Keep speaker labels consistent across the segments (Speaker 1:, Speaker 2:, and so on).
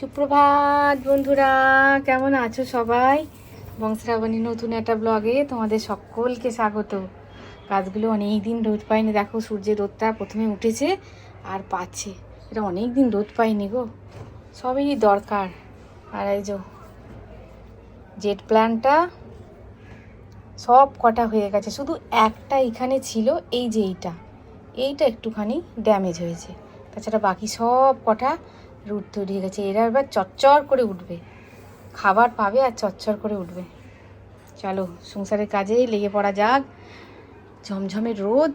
Speaker 1: সুপ্রভাত বন্ধুরা কেমন আছো সবাই বংশরাবণী নতুন একটা ব্লগে তোমাদের সকলকে স্বাগত গাছগুলো অনেক দিন রোদ পায়নি দেখো সূর্যের রোদটা প্রথমে উঠেছে আর পাচ্ছে এটা অনেক দিন রোদ পায়নি গো সবই দরকার আর এই যে জেট প্ল্যানটা সব কটা হয়ে গেছে শুধু একটা এখানে ছিল এই যে এইটা এইটা একটুখানি ড্যামেজ হয়েছে তাছাড়া বাকি সব কটা রুট তৈরি হয়ে গেছে এরা এবার চচ্চর করে উঠবে খাবার পাবে আর চচ্চর করে উঠবে চলো সংসারের কাজে লেগে পড়া যাক ঝমঝমে রোদ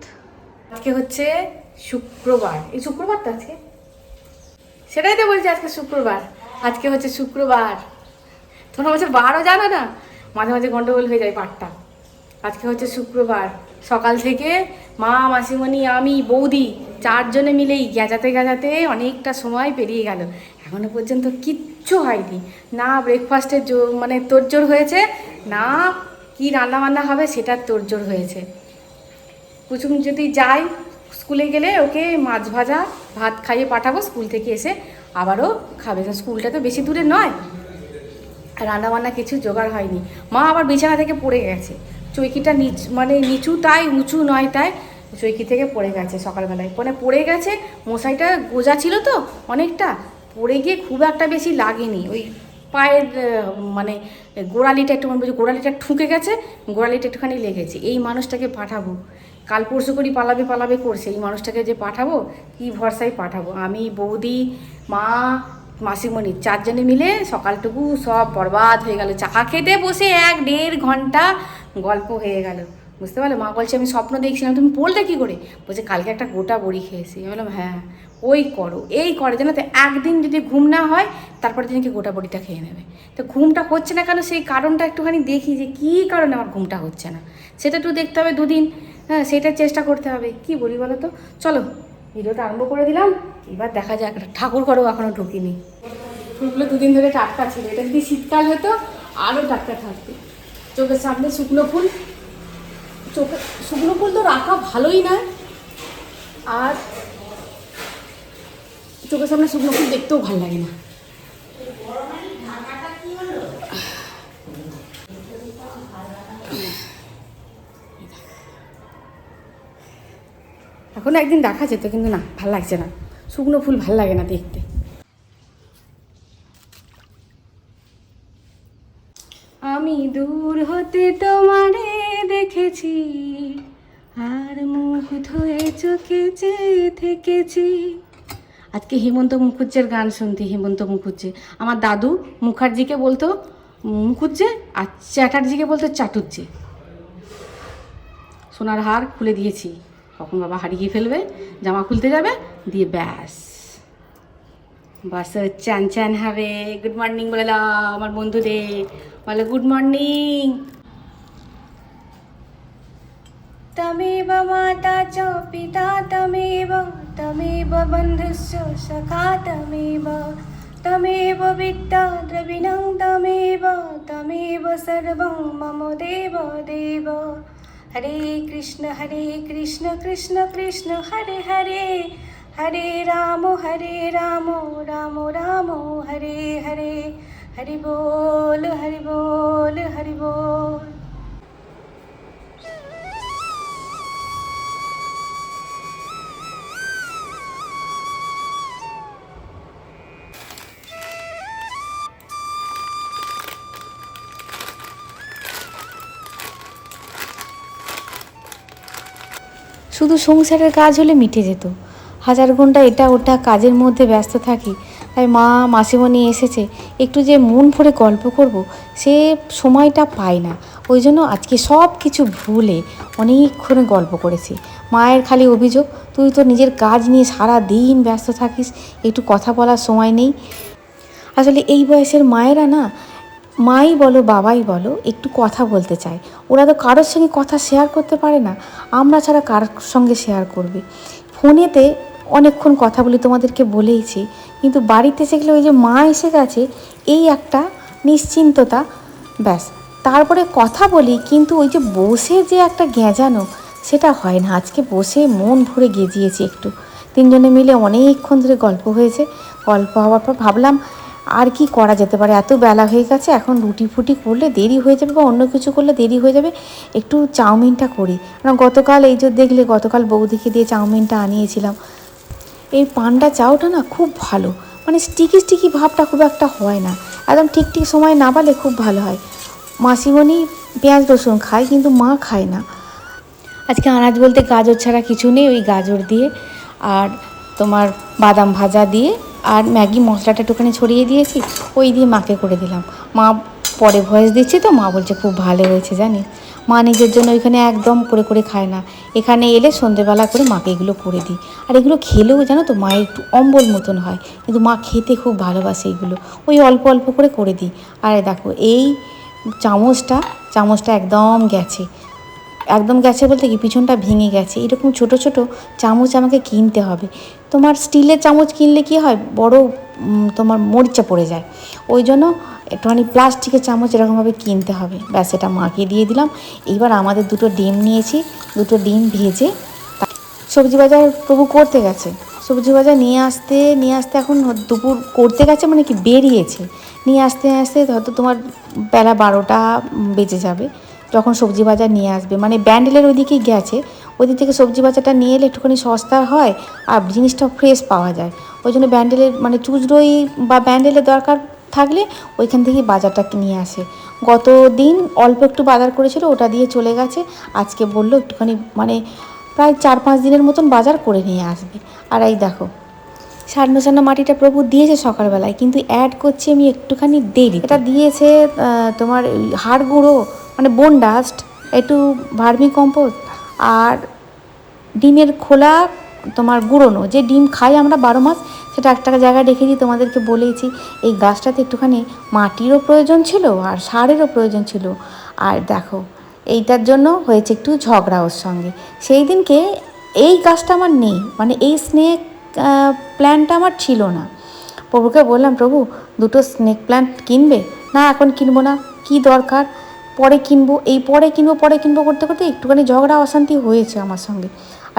Speaker 1: আজকে হচ্ছে শুক্রবার এই শুক্রবার তো আজকে সেটাই তো বলছি আজকে শুক্রবার আজকে হচ্ছে শুক্রবার তোমরা বলছে বারও জানো না মাঝে মাঝে গন্ডগোল হয়ে যায় পাটটা আজকে হচ্ছে শুক্রবার সকাল থেকে মা মাসিমণি আমি বৌদি চারজনে মিলেই গেঁজাতে গেঁজাতে অনেকটা সময় পেরিয়ে গেল এখনও পর্যন্ত কিচ্ছু হয়নি না ব্রেকফাস্টের মানে তোরজোর হয়েছে না কি রান্না বান্না হবে সেটার তোরজোর হয়েছে কুচুম যদি যায় স্কুলে গেলে ওকে মাছ ভাজা ভাত খাইয়ে পাঠাবো স্কুল থেকে এসে আবারও খাবে স্কুলটা তো বেশি দূরে নয় রান্নাবান্না কিছু জোগাড় হয়নি মা আবার বিছানা থেকে পড়ে গেছে চৈকিটা নিচ মানে নিচু তাই উঁচু নয় তাই চৈকি থেকে পড়ে গেছে সকালবেলায় মানে পড়ে গেছে মশাইটা গোজা ছিল তো অনেকটা পড়ে গিয়ে খুব একটা বেশি লাগেনি ওই পায়ের মানে গোড়ালিটা একটু মনে বলছি গোড়ালিটা ঠুকে গেছে গোড়ালিটা একটুখানি লেগেছে এই মানুষটাকে পাঠাবো কাল পরশু করি পালাবে পালাবে করছে এই মানুষটাকে যে পাঠাবো কি ভরসায় পাঠাবো আমি বৌদি মা মাসিমণি চারজনে মিলে সকালটুকু সব বরবাদ হয়ে গেল চা খেতে বসে এক দেড় ঘন্টা গল্প হয়ে গেল বুঝতে পারলে মা বলছে আমি স্বপ্ন দেখছিলাম তুমি পড়লে কী করে বলছে কালকে একটা গোটা বড়ি খেয়েছি আমি বললাম হ্যাঁ ওই করো এই করে জানো তো একদিন যদি ঘুম না হয় তারপরে দিনকে গোটা বড়িটা খেয়ে নেবে তো ঘুমটা হচ্ছে না কেন সেই কারণটা একটুখানি দেখি যে কী কারণে আমার ঘুমটা হচ্ছে না সেটা একটু দেখতে হবে দুদিন হ্যাঁ সেটা চেষ্টা করতে হবে কি বলি বলো তো চলো ভিডিওটা আরম্ভ করে দিলাম এবার দেখা যাক ঠাকুর ঘরেও এখনও ঢুকিনি ফুলগুলো দুদিন ধরে টাটকা ছিল এটা যদি শীতকাল হতো আরও টাটকা থাকতো চোখের সামনে শুকনো ফুল চোখে শুকনো ফুল তো রাখা ভালোই না আর চোখের সামনে শুকনো ফুল দেখতেও ভালো লাগে না এখনও একদিন রাখা যেত কিন্তু না ভাল লাগছে না শুকনো ফুল ভাল লাগে না দেখতে হতে তোমারে দেখেছি আর মুখ ধুয়ে চোখে চেয়ে থেকেছি আজকে হেমন্ত মুখুজ্জের গান শুনতে হেমন্ত মুখুজ্জে আমার দাদু মুখার্জিকে বলতো মুখুজ্জে আর চ্যাটার্জিকে বলতো চাটুজ্জে সোনার হার খুলে দিয়েছি কখন বাবা হারিয়ে ফেলবে জামা খুলতে যাবে দিয়ে ব্যাস বাস চ্যান চ্যান হবে গুড মর্নিং বলে আমার বন্ধুদের বলে গুড মর্নিং तमेव माता च पिता तमेव तमेव बन्धुश्च सखा तमेव तमेव द्रविणं तमेव तमेव सर्वं मम देव देव हरे कृष्ण हरे कृष्ण कृष्ण कृष्ण हरे हरे हरे राम हरे राम राम राम हरे हरे हरि बोल हरि बोल हरि बोल শুধু সংসারের কাজ হলে মিটে যেত হাজার ঘন্টা এটা ওটা কাজের মধ্যে ব্যস্ত থাকি তাই মা মাসিমণি এসেছে একটু যে মন ভরে গল্প করব সে সময়টা পায় না ওই জন্য আজকে সব কিছু ভুলে অনেকক্ষণ গল্প করেছি মায়ের খালি অভিযোগ তুই তো নিজের কাজ নিয়ে সারা দিন ব্যস্ত থাকিস একটু কথা বলার সময় নেই আসলে এই বয়সের মায়েরা না মাই বলো বাবাই বলো একটু কথা বলতে চায় ওরা তো কারোর সঙ্গে কথা শেয়ার করতে পারে না আমরা ছাড়া কারোর সঙ্গে শেয়ার করবে ফোনেতে অনেকক্ষণ কথা বলি তোমাদেরকে বলেইছি কিন্তু বাড়িতে সেগুলো ওই যে মা এসে গেছে এই একটা নিশ্চিন্ততা ব্যাস তারপরে কথা বলি কিন্তু ওই যে বসে যে একটা গেঁজানো সেটা হয় না আজকে বসে মন ভরে গেজিয়েছি একটু তিনজনে মিলে অনেকক্ষণ ধরে গল্প হয়েছে গল্প হওয়ার পর ভাবলাম আর কি করা যেতে পারে এত বেলা হয়ে গেছে এখন রুটি ফুটি করলে দেরি হয়ে যাবে বা অন্য কিছু করলে দেরি হয়ে যাবে একটু চাউমিনটা করি কারণ গতকাল এই যে দেখলে গতকাল বৌদিকে দিয়ে চাউমিনটা আনিয়েছিলাম এই পান্ডা চাউটা না খুব ভালো মানে স্টিকি স্টিকি ভাবটা খুব একটা হয় না একদম ঠিক ঠিক সময় না পালে খুব ভালো হয় মাসিমণি পেঁয়াজ রসুন খায় কিন্তু মা খায় না আজকে আনাজ বলতে গাজর ছাড়া কিছু নেই ওই গাজর দিয়ে আর তোমার বাদাম ভাজা দিয়ে আর ম্যাগি মশলাটা একটুখানি ছড়িয়ে দিয়েছি ওই দিয়ে মাকে করে দিলাম মা পরে ভয়েস দিচ্ছি তো মা বলছে খুব ভালো হয়েছে জানিস মা নিজের জন্য ওইখানে একদম করে করে খায় না এখানে এলে সন্ধেবেলা করে মাকে এগুলো করে দিই আর এগুলো খেলেও জানো তো মায়ের একটু অম্বল মতন হয় কিন্তু মা খেতে খুব ভালোবাসে এগুলো ওই অল্প অল্প করে করে দিই আর দেখো এই চামচটা চামচটা একদম গেছে একদম গেছে বলতে কি পিছনটা ভেঙে গেছে এরকম ছোট ছোট চামচ আমাকে কিনতে হবে তোমার স্টিলের চামচ কিনলে কি হয় বড় তোমার মরিচা পড়ে যায় ওই জন্য একটুখানি প্লাস্টিকের চামচ এরকমভাবে কিনতে হবে ব্যাস এটা মাকে দিয়ে দিলাম এইবার আমাদের দুটো ডিম নিয়েছি দুটো ডিম ভেজে সবজি বাজার প্রভু করতে গেছে সবজি বাজার নিয়ে আসতে নিয়ে আসতে এখন দুপুর করতে গেছে মানে কি বেরিয়েছে নিয়ে আসতে আসতে হয়তো তোমার বেলা বারোটা বেজে যাবে যখন সবজি বাজার নিয়ে আসবে মানে ব্যান্ডেলের ওইদিকেই গেছে ওইদিক থেকে সবজি বাজারটা নিয়ে এলে একটুখানি সস্তা হয় আর জিনিসটা ফ্রেশ পাওয়া যায় ওই জন্য ব্যান্ডেলের মানে চুজরোই বা ব্যান্ডেলের দরকার থাকলে ওইখান থেকেই বাজারটা নিয়ে আসে গত দিন অল্প একটু বাজার করেছিল ওটা দিয়ে চলে গেছে আজকে বললো একটুখানি মানে প্রায় চার পাঁচ দিনের মতন বাজার করে নিয়ে আসবে আর এই দেখো সারনো সারনো মাটিটা প্রভু দিয়েছে সকালবেলায় কিন্তু অ্যাড করছি আমি একটুখানি দেরি এটা দিয়েছে তোমার হাড় গুঁড়ো মানে বোন ডাস্ট একটু ভার্মি কম্পোস্ট আর ডিমের খোলা তোমার গুঁড়োনো যে ডিম খাই আমরা বারো মাস সেটা একটা জায়গায় রেখে দিই তোমাদেরকে বলেইছি এই গাছটাতে একটুখানি মাটিরও প্রয়োজন ছিল আর সারেরও প্রয়োজন ছিল আর দেখো এইটার জন্য হয়েছে একটু ঝগড়া ওর সঙ্গে সেই দিনকে এই গাছটা আমার নেই মানে এই স্নেক প্ল্যানটা আমার ছিল না প্রভুকে বললাম প্রভু দুটো স্নেক প্ল্যান্ট কিনবে না এখন কিনবো না কি দরকার পরে কিনবো এই পরে কিনবো পরে কিনবো করতে করতে একটুখানি ঝগড়া অশান্তি হয়েছে আমার সঙ্গে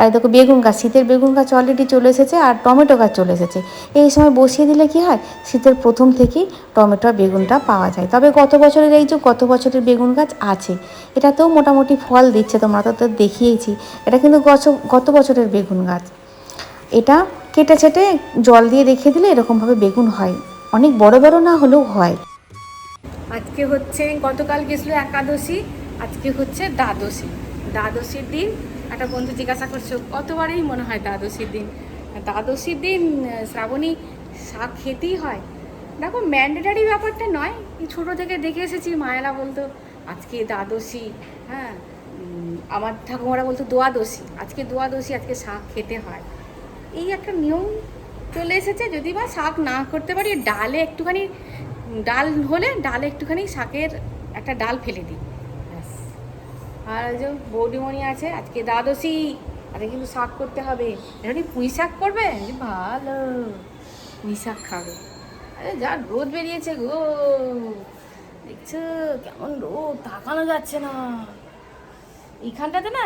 Speaker 1: আর দেখো বেগুন গাছ শীতের বেগুন গাছ অলরেডি চলে এসেছে আর টমেটো গাছ চলে এসেছে এই সময় বসিয়ে দিলে কি হয় শীতের প্রথম থেকেই টমেটো বেগুনটা পাওয়া যায় তবে গত বছরের এই যে গত বছরের বেগুন গাছ আছে এটাতেও মোটামুটি ফল দিচ্ছে তোমরা তো দেখিয়েছি এটা কিন্তু গত বছরের বেগুন গাছ এটা কেটে ছেটে জল দিয়ে রেখে দিলে এরকমভাবে বেগুন হয় অনেক বড় বড় না হলেও হয় আজকে হচ্ছে গতকাল গেছিলো একাদশী আজকে হচ্ছে দ্বাদশী দ্বাদশীর দিন একটা বন্ধু জিজ্ঞাসা করছে কতবারেই মনে হয় দ্বাদশীর দিন দ্বাদশীর দিন শ্রাবণী শাক খেতেই হয় দেখো ম্যান্ডেটারি ব্যাপারটা নয় ছোটো থেকে দেখে এসেছি মায়েরা বলতো আজকে দ্বাদশী হ্যাঁ আমার ঠাকুমারা বলতো দোয়াদশী আজকে দোয়াদশী আজকে শাক খেতে হয় এই একটা নিয়ম চলে এসেছে যদি বা শাক না করতে পারি ডালে একটুখানি ডাল হলে ডাল একটুখানি শাকের একটা ডাল ফেলে দিই ব্যাস আর যে বৌডিমণি আছে আজকে দ্বাদশী আরে কিন্তু শাক করতে হবে এমনি পুঁই শাক করবে ভালো পুঁই শাক খাবে আরে যা রোদ বেরিয়েছে গো দেখছো কেমন রোদ তাকানো যাচ্ছে না এইখানটাতে না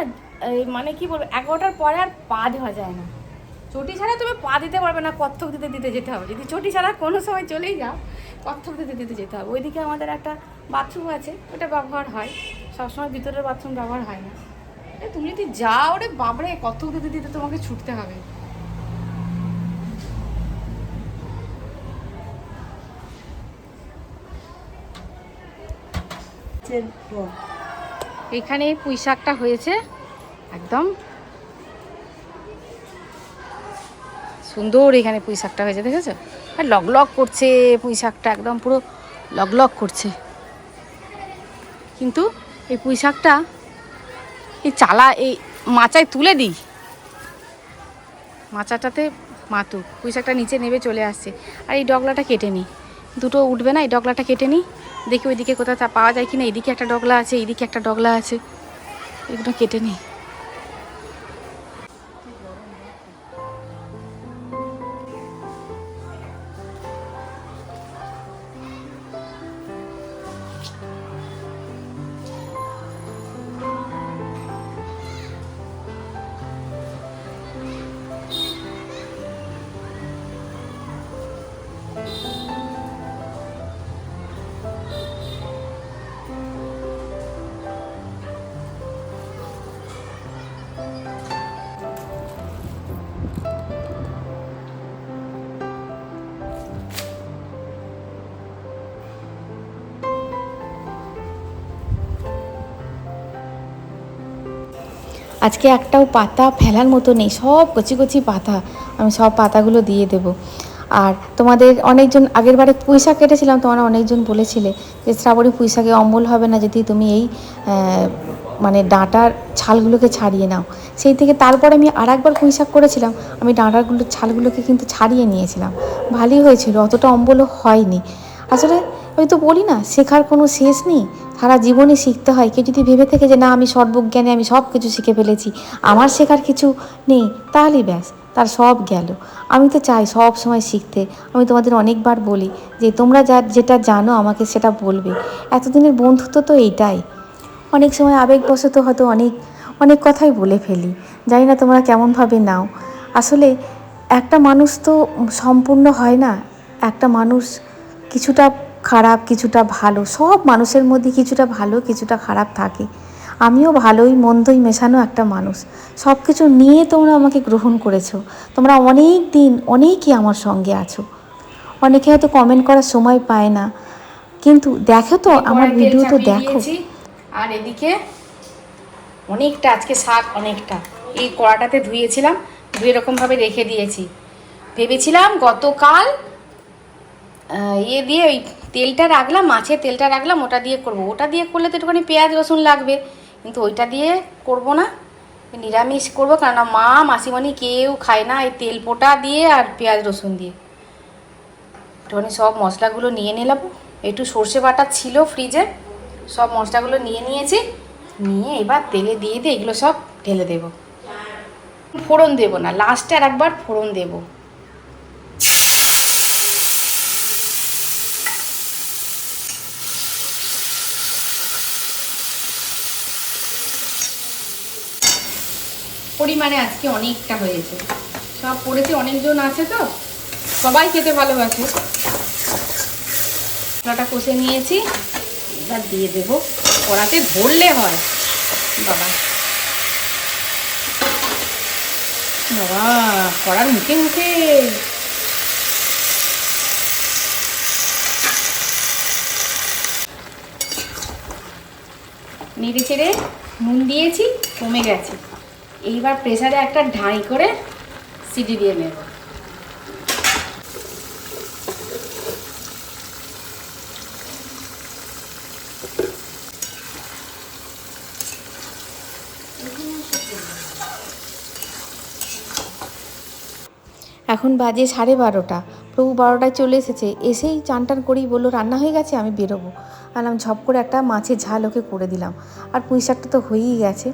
Speaker 1: মানে কি বলবো এগারোটার পরে আর পা দেওয়া যায় না চটি ছাড়া তুমি পা দিতে পারবে না কত্থক দিতে দিতে যেতে হবে যদি চটি ছাড়া কোনো সময় চলেই যাও কত্থক দিতে দিতে যেতে হবে ওইদিকে আমাদের একটা বাথরুম আছে ওটা ব্যবহার হয় সবসময় ভিতরের বাথরুম ব্যবহার হয় না তুমি যদি যাও রে বাবরে কত্থক দিতে দিতে তোমাকে ছুটতে হবে এখানে পুঁই শাকটা হয়েছে একদম সুন্দর এখানে পুঁই শাকটা হয়েছে দেখেছো আর লক লক করছে পুঁই শাকটা একদম পুরো লক লক করছে কিন্তু এই পুঁই শাকটা এই চালা এই মাচায় তুলে দিই মাচাটাতে মাতু পুঁই শাকটা নিচে নেবে চলে আসছে আর এই ডগলাটা কেটে নিই দুটো উঠবে না এই ডগলাটা কেটে নিই দেখি ওইদিকে কোথাও পাওয়া যায় কি না এইদিকে একটা ডগলা আছে এইদিকে একটা ডগলা আছে এগুলো কেটে নিই আজকে একটাও পাতা ফেলার মতো নেই সব কচি কচি পাতা আমি সব পাতাগুলো দিয়ে দেব আর তোমাদের অনেকজন আগের বারে পুঁইশাক কেটেছিলাম তোমরা অনেকজন বলেছিলে যে শ্রাবণী পুঁইশাকে অম্বল হবে না যদি তুমি এই মানে ডাঁটার ছালগুলোকে ছাড়িয়ে নাও সেই থেকে তারপর আমি আর একবার পুঁইশাক করেছিলাম আমি ডাঁটারগুলো ছালগুলোকে কিন্তু ছাড়িয়ে নিয়েছিলাম ভালোই হয়েছিল অতটা অম্বলও হয়নি আসলে আমি তো বলি না শেখার কোনো শেষ নেই সারা জীবনে শিখতে হয় কেউ যদি ভেবে থাকে যে না আমি সর্বজ্ঞানে আমি সব কিছু শিখে ফেলেছি আমার শেখার কিছু নেই তাহলেই ব্যাস তার সব গেল আমি তো চাই সব সময় শিখতে আমি তোমাদের অনেকবার বলি যে তোমরা যা যেটা জানো আমাকে সেটা বলবে এতদিনের বন্ধুত্ব তো এইটাই অনেক সময় আবেগবশত হয়তো অনেক অনেক কথাই বলে ফেলি জানি না তোমরা কেমনভাবে নাও আসলে একটা মানুষ তো সম্পূর্ণ হয় না একটা মানুষ কিছুটা খারাপ কিছুটা ভালো সব মানুষের মধ্যে কিছুটা ভালো কিছুটা খারাপ থাকে আমিও ভালোই মন্দই মেশানো একটা মানুষ সব কিছু নিয়ে তোমরা আমাকে গ্রহণ করেছো তোমরা অনেক দিন অনেকই আমার সঙ্গে আছো অনেকে হয়তো কমেন্ট করার সময় পায় না কিন্তু দেখো তো আমার ভিডিও তো দেখো আর এদিকে অনেকটা আজকে শাক অনেকটা এই কড়াটাতে ধুয়েছিলাম ধুয়ে এরকমভাবে রেখে দিয়েছি ভেবেছিলাম গতকাল ইয়ে দিয়ে ওই তেলটা রাখলাম মাছের তেলটা রাখলাম ওটা দিয়ে করব ওটা দিয়ে করলে তো একটুখানি পেঁয়াজ রসুন লাগবে কিন্তু ওইটা দিয়ে করব না নিরামিষ করবো কেননা মা মাসিমণি কেউ খায় না এই তেল পোটা দিয়ে আর পেঁয়াজ রসুন দিয়ে একটুখানি সব মশলাগুলো নিয়ে নিলাম একটু সর্ষে বাটা ছিল ফ্রিজে সব মশলাগুলো নিয়ে নিয়েছি নিয়ে এবার তেলে দিয়ে দিয়ে এগুলো সব ঢেলে দেব ফোড়ন দেব না লাস্টে আর একবার ফোড়ন দেবো পরিমাণে আজকে অনেকটা হয়েছে সব পড়েছে অনেকজন আছে তো সবাই খেতে ভালোবাসে মশলাটা কষে নিয়েছি এবার দিয়ে দেবো কড়াতে ধরলে হয় বাবা বাবা কড়ার মুখে মুখে নেড়ে চেড়ে নুন দিয়েছি কমে গেছে এইবার প্রেসারে একটা ঢাঁই করে সিটি দিয়ে নেব এখন বাজে সাড়ে বারোটা প্রভু বারোটায় চলে এসেছে এসেই চান টান করেই বললো রান্না হয়ে গেছে আমি বেরোবো আনলাম ঝপ করে একটা মাছের ঝাল ওকে করে দিলাম আর পুঁই শাকটা তো হয়েই গেছে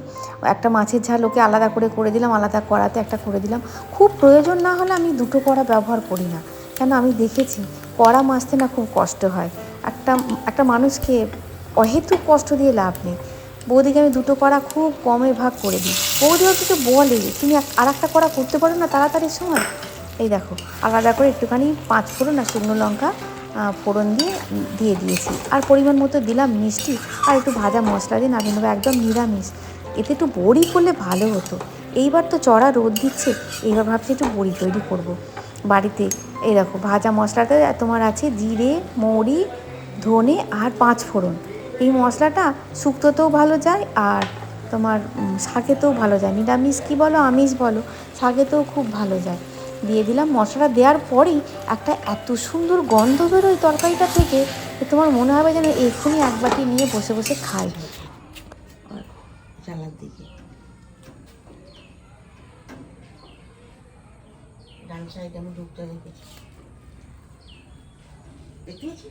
Speaker 1: একটা মাছের ঝাল ওকে আলাদা করে করে দিলাম আলাদা কড়াতে একটা করে দিলাম খুব প্রয়োজন না হলে আমি দুটো কড়া ব্যবহার করি না কেন আমি দেখেছি কড়া মাছতে না খুব কষ্ট হয় একটা একটা মানুষকে অহেতুক কষ্ট দিয়ে লাভ নেই বৌদিকে আমি দুটো কড়া খুব কমে ভাগ করে দিই বৌদিও কিছু বলে তুমি আর একটা কড়া করতে পারো না তাড়াতাড়ির সময় এই দেখো আলাদা করে একটুখানি পাঁচ ফোড়ন আর শুকনো লঙ্কা ফোড়ন দিয়ে দিয়ে দিয়েছি আর পরিমাণ মতো দিলাম মিষ্টি আর একটু ভাজা মশলা দিয়ে আমি নেবো একদম নিরামিষ এতে একটু বড়ি করলে ভালো হতো এইবার তো চড়া রোদ দিচ্ছে এইবার ভাবছি একটু বড়ি তৈরি করব। বাড়িতে এরকম ভাজা মশলাটা তোমার আছে জিরে মৌরি ধনে আর পাঁচ ফোড়ন এই মশলাটা শুক্তোতেও ভালো যায় আর তোমার শাকেতেও ভালো যায় নিরামিষ কী বলো আমিষ বলো শাকেতেও খুব ভালো যায় দিয়ে দিলাম মশলা দেওয়ার পরেই একটা এত সুন্দর গন্ধ বেরোয় তরকারিটা থেকে তোমার মনে হবে যেন এক্ষুনি এক বাটি নিয়ে বসে বসে খাই জ্বালার দিকে ডান সাইডে আমি ঢুকতে দেখেছি দেখতে পাচ্ছি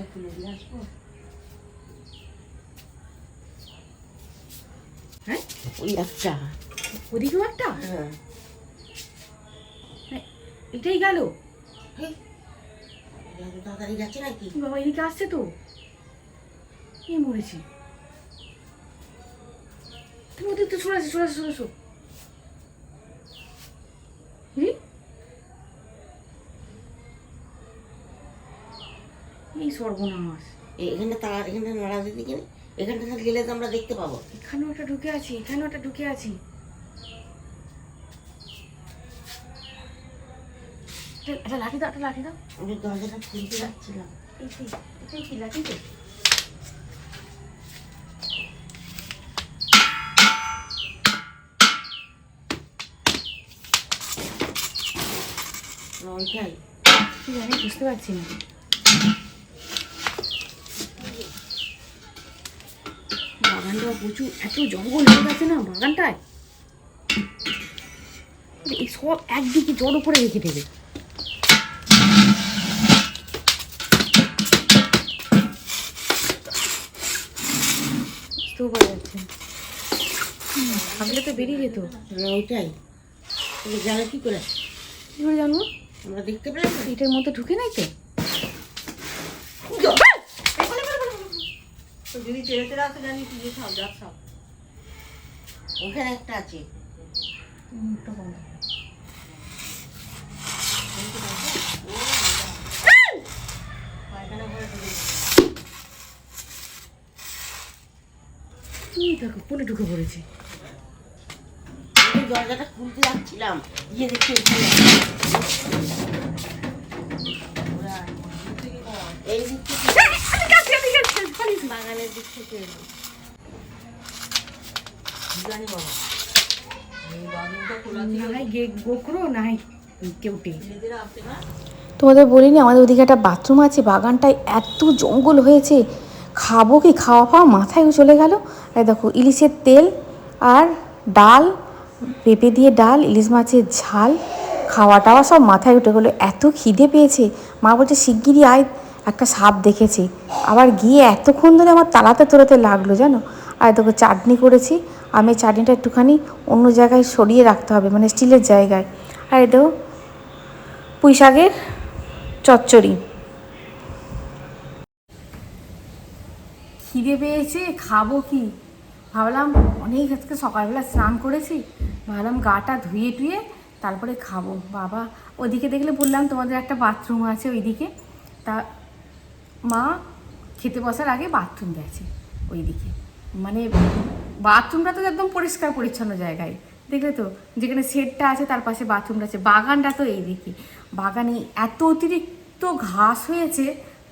Speaker 1: ঘরটা তুলে দিয়ে হ্যাঁ ওই হ্যাঁ। হ্যাঁ, বাবা এদিকে আসছে তো কি মরেছি তুমি ওদের তো ছড়াচ্ছি ছড়াচ্ছি ছড়াচ্ছ হুম এই সর্বনাশ এখানটা তারা এখানে নাড়া দিতে গেলে এখানটা গেলে তো আমরা দেখতে পাবো এখানেও একটা ঢুকে আছি এখানেও একটা ঢুকে আছি একটা লাঠি দাও একটা লাঠি দাও আমি দরজাটা খুলতে যাচ্ছিলাম এটাই কি লাঠি তো ওইটাই কি জানি বুঝতে পারছি না বাগানটাও প্রচুর এত জঙ্গল হয়ে গেছে না বাগানটায় এই সব একদিকে জড়ো করে রেখে দেবে বুঝতেও পারা যাচ্ছে থাকলে তো বেরিয়ে যেত ওটাই গেলে কী করে কী করে জানবো আমরা দেখতে পেলাম এটার মধ্যে ঢুকে নাই তো যদি তেড়ে তেড়ে আসে জানি তুই খাও যা খাও ওখানে একটা আছে দেখো পুলে ঢুকে পড়েছি দরজাটা খুলতে যাচ্ছিলাম গিয়ে দেখছি এই দিক থেকে বাগানের দিক থেকে এলো জানি বাবা তোমাদের বলিনি আমাদের ওদিকে একটা বাথরুম আছে বাগানটায় এত জঙ্গল হয়েছে খাবো কি খাওয়া খাওয়া মাথায় চলে গেল আর দেখো ইলিশের তেল আর ডাল পেঁপে দিয়ে ডাল ইলিশ মাছের ঝাল খাওয়া টাওয়া সব মাথায় উঠে গেলো এত খিদে পেয়েছে মা বলছে শিগগিরি আয় একটা সাপ দেখেছি আবার গিয়ে এতক্ষণ ধরে আমার তালাতে তোলাতে লাগলো জানো আর তোকে চাটনি করেছি আমি চাটনিটা একটুখানি অন্য জায়গায় সরিয়ে রাখতে হবে মানে স্টিলের জায়গায় আর এটাও পুঁই শাকের চচ্চড়ি খিদে পেয়েছে খাবো কি ভাবলাম অনেক আজকে সকালবেলা স্নান করেছি ভাবলাম গাটা ধুয়ে টুয়ে তারপরে খাবো বাবা ওদিকে দেখলে বললাম তোমাদের একটা বাথরুম আছে ওইদিকে তা মা খেতে বসার আগে বাথরুম গেছে ওইদিকে মানে বাথরুমটা তো একদম পরিষ্কার পরিচ্ছন্ন জায়গায় দেখলে তো যেখানে শেডটা আছে তার পাশে বাথরুমটা আছে বাগানটা তো এইদিকে বাগানে এত অতিরিক্ত ঘাস হয়েছে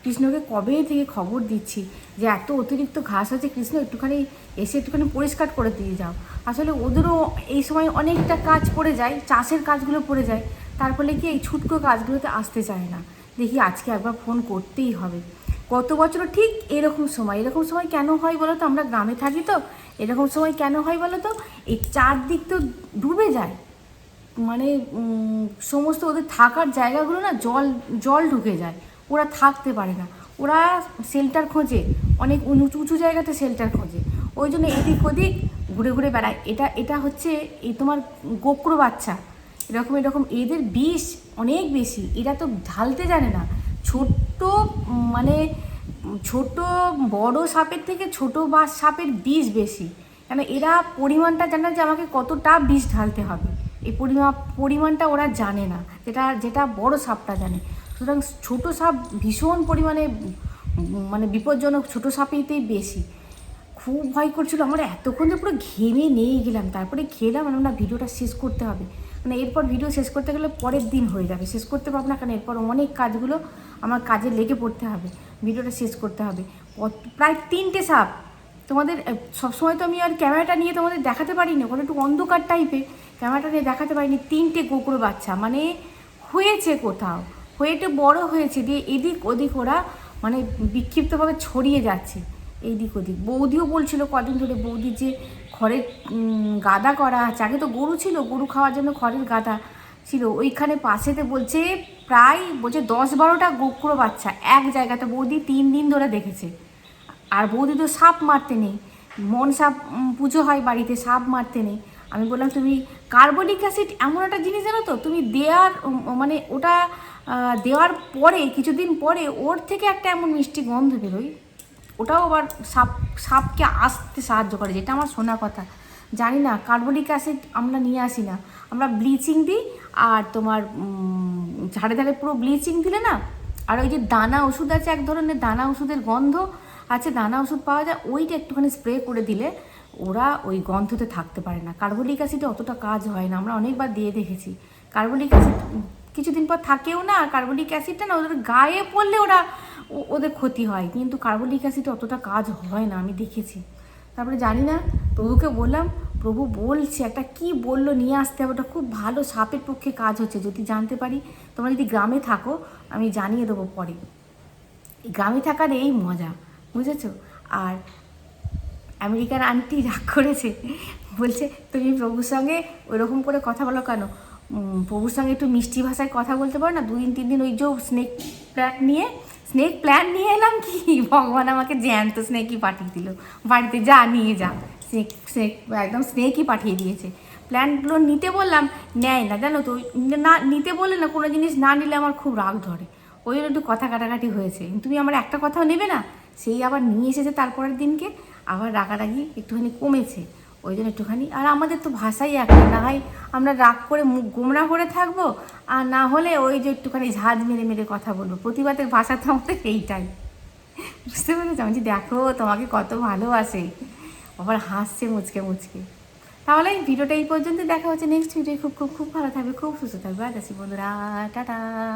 Speaker 1: কৃষ্ণকে কবে থেকে খবর দিচ্ছি যে এত অতিরিক্ত ঘাস হয়েছে কৃষ্ণ একটুখানি এসে একটুখানি পরিষ্কার করে দিয়ে যাও আসলে ওদেরও এই সময় অনেকটা কাজ পড়ে যায় চাষের কাজগুলো পড়ে যায় তার ফলে কি এই ছুটকো কাজগুলোতে আসতে চায় না দেখি আজকে একবার ফোন করতেই হবে গত বছর ঠিক এরকম সময় এরকম সময় কেন হয় বলো তো আমরা গ্রামে থাকি তো এরকম সময় কেন হয় বলো তো এই চারদিক তো ডুবে যায় মানে সমস্ত ওদের থাকার জায়গাগুলো না জল জল ঢুকে যায় ওরা থাকতে পারে না ওরা শেল্টার খোঁজে অনেক উঁচু উঁচু জায়গাতে শেল্টার খোঁজে ওই জন্য এদিক ওদিক ঘুরে ঘুরে বেড়ায় এটা এটা হচ্ছে এই তোমার গোকরো বাচ্চা এরকম এরকম এদের বিষ অনেক বেশি এরা তো ঢালতে জানে না ছোট্ট মানে ছোট বড় সাপের থেকে ছোট বা সাপের বিষ বেশি কেন এরা পরিমাণটা জানে যে আমাকে কতটা বিষ ঢালতে হবে এই পরিমাপ পরিমাণটা ওরা জানে না যেটা যেটা বড় সাপটা জানে সুতরাং ছোটো সাপ ভীষণ পরিমাণে মানে বিপজ্জনক ছোটো সাপেতেই বেশি খুব ভয় করছিল আমরা এতক্ষণ যে পুরো ঘেমে নিয়ে গেলাম তারপরে খেলাম না ভিডিওটা শেষ করতে হবে মানে এরপর ভিডিও শেষ করতে গেলে পরের দিন হয়ে যাবে শেষ করতে পারবো না কারণ এরপর অনেক কাজগুলো আমার কাজে লেগে পড়তে হবে ভিডিওটা শেষ করতে হবে প্রায় তিনটে সাপ তোমাদের সবসময় তো আমি আর ক্যামেরাটা নিয়ে তোমাদের দেখাতে পারিনি ওখানে একটু অন্ধকার টাইপে ক্যামেরাটা নিয়ে দেখাতে পারিনি তিনটে কুকুর বাচ্চা মানে হয়েছে কোথাও হয়ে একটু বড়ো হয়েছে দিয়ে এদিক ওদিক ওরা মানে বিক্ষিপ্তভাবে ছড়িয়ে যাচ্ছে এইদিক ওদিক বৌদিও বলছিল কদিন ধরে বৌদি যে খড়ের গাদা করা আছে আগে তো গরু ছিল গরু খাওয়ার জন্য খড়ের গাদা ছিল ওইখানে পাশেতে বলছে প্রায় বলছে দশ বারোটা গোকুড়ো বাচ্চা এক জায়গাতে বৌদি তিন দিন ধরে দেখেছে আর বৌদি তো সাপ মারতে নেই মন সাপ পুজো হয় বাড়িতে সাপ মারতে নেই আমি বললাম তুমি কার্বনিক অ্যাসিড এমন একটা জিনিস জানো তো তুমি দেওয়ার মানে ওটা দেওয়ার পরে কিছুদিন পরে ওর থেকে একটা এমন মিষ্টি গন্ধ বেরোয় ওটাও আবার সাপ সাপকে আসতে সাহায্য করে যেটা আমার শোনা কথা জানি না কার্বনিক অ্যাসিড আমরা নিয়ে আসি না আমরা ব্লিচিং দিই আর তোমার ঝাড়ে ধারে পুরো ব্লিচিং দিলে না আর ওই যে দানা ওষুধ আছে এক ধরনের দানা ওষুধের গন্ধ আছে দানা ওষুধ পাওয়া যায় ওইটা একটুখানি স্প্রে করে দিলে ওরা ওই গন্ধতে থাকতে পারে না কার্বলিক অ্যাসিডে অতটা কাজ হয় না আমরা অনেকবার দিয়ে দেখেছি কার্বলিক অ্যাসিড কিছুদিন পর থাকেও না কার্বলিক অ্যাসিডটা না ওদের গায়ে পড়লে ওরা ওদের ক্ষতি হয় কিন্তু কার্বলিক অ্যাসিডে অতটা কাজ হয় না আমি দেখেছি তারপরে জানি না প্রভুকে বললাম প্রভু বলছে একটা কি বললো নিয়ে আসতে হবে ওটা খুব ভালো সাপের পক্ষে কাজ হচ্ছে যদি জানতে পারি তোমরা যদি গ্রামে থাকো আমি জানিয়ে দেবো পরে গ্রামে থাকার এই মজা বুঝেছো আর আমেরিকার আন্টি রাগ করেছে বলছে তুমি প্রভুর সঙ্গে ওইরকম করে কথা বলো কেন প্রভুর সঙ্গে একটু মিষ্টি ভাষায় কথা বলতে পারো না দুদিন তিন দিন ওই যে স্নেক প্ল্যাক নিয়ে স্নেক প্ল্যান নিয়ে এলাম কি ভগবান আমাকে জ্যান্ত স্নেকই পাঠিয়ে দিল বাড়িতে যা নিয়ে যা স্নেক স্নেক একদম স্নেকই পাঠিয়ে দিয়েছে প্ল্যানগুলো নিতে বললাম নেয় না জানো তো না নিতে বললে না কোনো জিনিস না নিলে আমার খুব রাগ ধরে ওই জন্য একটু কথা কাটাকাটি হয়েছে তুমি আমার একটা কথাও নেবে না সেই আবার নিয়ে এসেছে তারপরের দিনকে আবার রাগারাগি একটুখানি কমেছে ওই জন্য একটুখানি আর আমাদের তো ভাষাই একটা না হয় আমরা রাগ করে মুখ গোমরা করে থাকবো আর না হলে ওই যে একটুখানি ঝাঁজ মেরে মেরে কথা বলবো প্রতিবাদের ভাষা তো আমাদের এইটাই বুঝতে পেরেছি আমি দেখো তোমাকে কত ভালোবাসে আবার হাসছে মুচকে মুচকে তাহলে এই ভিডিওটা এই পর্যন্ত দেখা হচ্ছে নেক্সট ভিডিও খুব খুব খুব ভালো থাকবে খুব সুস্থ থাকবে আর বন্ধুরা টাটা